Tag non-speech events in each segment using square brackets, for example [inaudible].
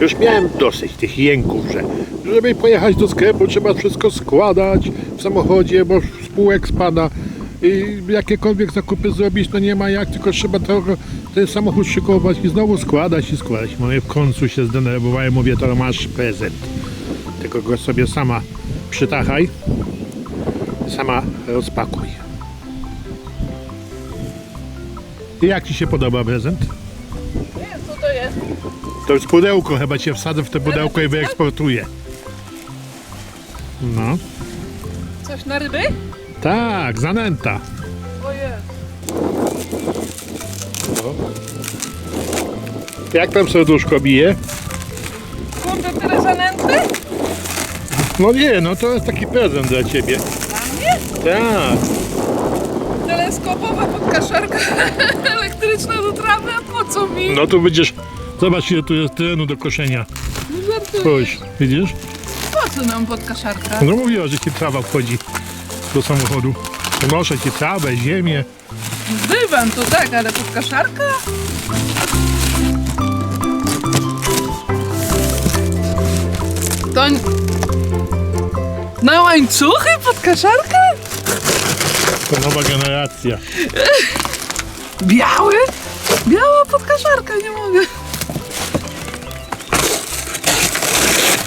Już miałem dosyć tych jęków, że żeby pojechać do sklepu trzeba wszystko składać w samochodzie, bo spółek spada. I jakiekolwiek zakupy zrobić, to nie ma jak, tylko trzeba trochę ten samochód szykować i znowu składać i składać. Mówię, w końcu się zdenerwowałem, mówię, to masz prezent. Tylko go sobie sama przytachaj, sama rozpakuj. I jak Ci się podoba prezent? Nie wiem, co to jest. To jest pudełko, chyba Cię wsadzę w to pudełko i wyeksportuję. No, Coś na ryby? tak, zanęta. Ojej. Jak tam serduszko bije? Kurde, tyle zanęty? No nie, no to jest taki prezent dla Ciebie. Tak. Teleskopowa podkaszarka [laughs] elektryczna do trawy, a po co mi? No tu będziesz... Zobacz, ile tu jest terenu do koszenia. No żartuję. Spójrz, widzisz? Po co nam podkaszarka? No mówiła, że Ci trawa wchodzi do samochodu. Noszę Ci trawę, ziemię. Dywan to tak, ale podkaszarka? To... Na łańcuchy podkaszarka? To nowa generacja. Biały? Biała podkaszarka, nie mogę.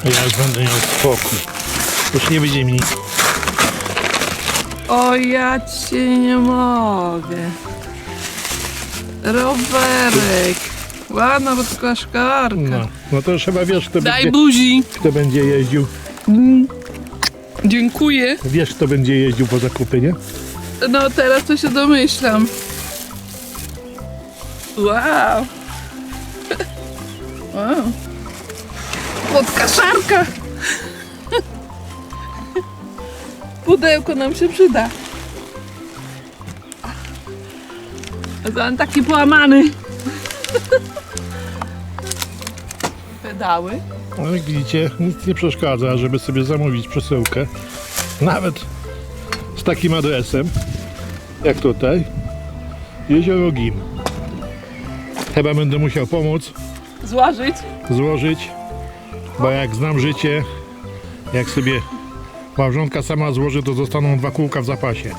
Ja już będę miał spokój. Już nie będzie mi O, ja cię nie mogę. Rowerek. Ładna podkaszarka. No, no to już chyba wiesz, kto Daj będzie, buzi. kto będzie jeździł. Dziękuję. Wiesz, kto będzie jeździł po zakupy, nie? No teraz to się domyślam. Wow. [laughs] Wow. Podkaszarka. [laughs] Pudełko nam się przyda. A taki połamany. [laughs] Pedały. No jak widzicie, nic nie przeszkadza, żeby sobie zamówić przesyłkę. Nawet z takim adresem, jak tutaj. Jezioro Gim. Chyba będę musiał pomóc Złażyć. złożyć, bo jak znam życie, jak sobie małżonka sama złoży, to zostaną dwa kółka w zapasie.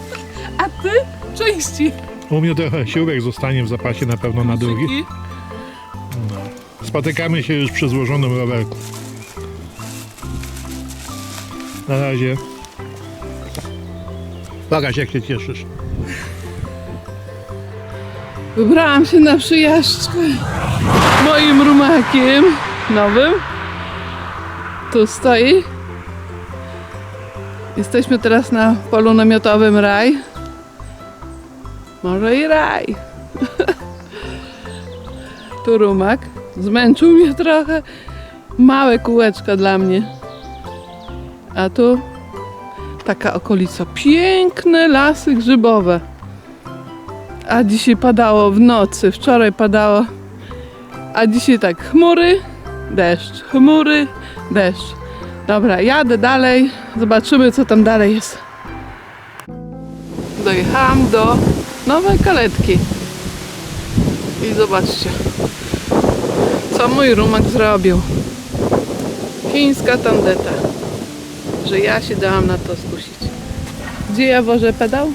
A ty? Części. U mnie trochę siłek zostanie w zapasie na pewno na drugi. Dzięki. Spotykamy się już przy złożonym rowerku. Na razie. Pokaż jak się cieszysz. Wybrałam się na przyjażdżkę moim rumakiem nowym. Tu stoi. Jesteśmy teraz na polu namiotowym raj. Może i raj. [laughs] tu rumak. Zmęczył mnie trochę. Małe kółeczka dla mnie. A tu taka okolica. Piękne lasy grzybowe. A dzisiaj padało w nocy, wczoraj padało. A dzisiaj tak chmury, deszcz, chmury, deszcz. Dobra, jadę dalej, zobaczymy co tam dalej jest. Dojechałam do nowej kaletki. I zobaczcie, co mój rumak zrobił. Chińska tandeta. Że ja się dałam na to skusić. Gdzie ja wożę pedał?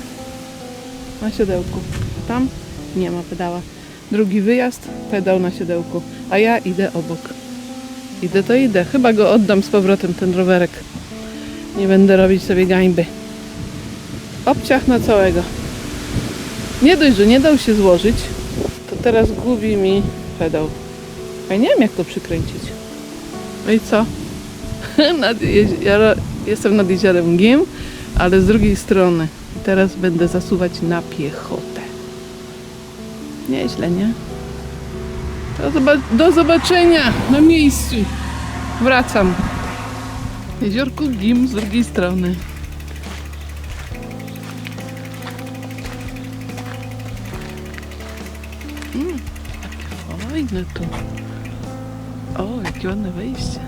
Na siodełku. Tam nie ma pedała. Drugi wyjazd, pedał na siodełku. A ja idę obok. Idę to idę. Chyba go oddam z powrotem ten rowerek. Nie będę robić sobie gańby. Obciach na całego. Nie dość, że nie dał się złożyć, to teraz gubi mi pedał. Ja nie wiem jak to przykręcić. No i co? [laughs] nad jestem nad jeziorem Gim, ale z drugiej strony. Teraz będę zasuwać na piechotę. Nieźle, nie? Do, zoba- do zobaczenia na miejscu. Wracam. Jeziorko Gim z drugiej strony. Mm, takie fajne tu. O, jakie ładne wejście.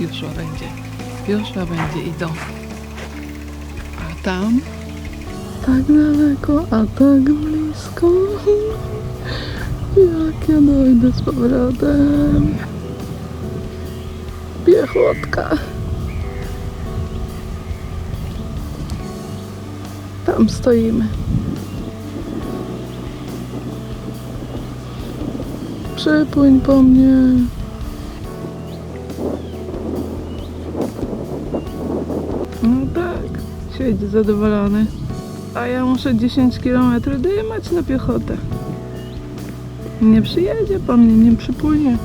Już będzie. Już będzie idą. A tam? Tak daleko, a tak blisko. Jak ja dojdę z powrotem? Piechotka. Tam stoimy. Przypłyń po mnie. No tak, siedzi zadowolony. A ja muszę 10 km dojechać na piechotę. Nie przyjedzie po mnie, nie przypłynie.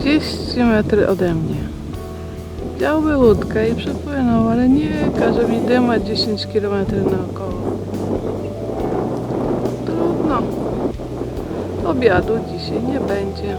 30 metry ode mnie. Wziąłby łódkę i przepłynął, ale nie każe mi dymać 10 km naokoło. Trudno. Obiadu dzisiaj nie będzie.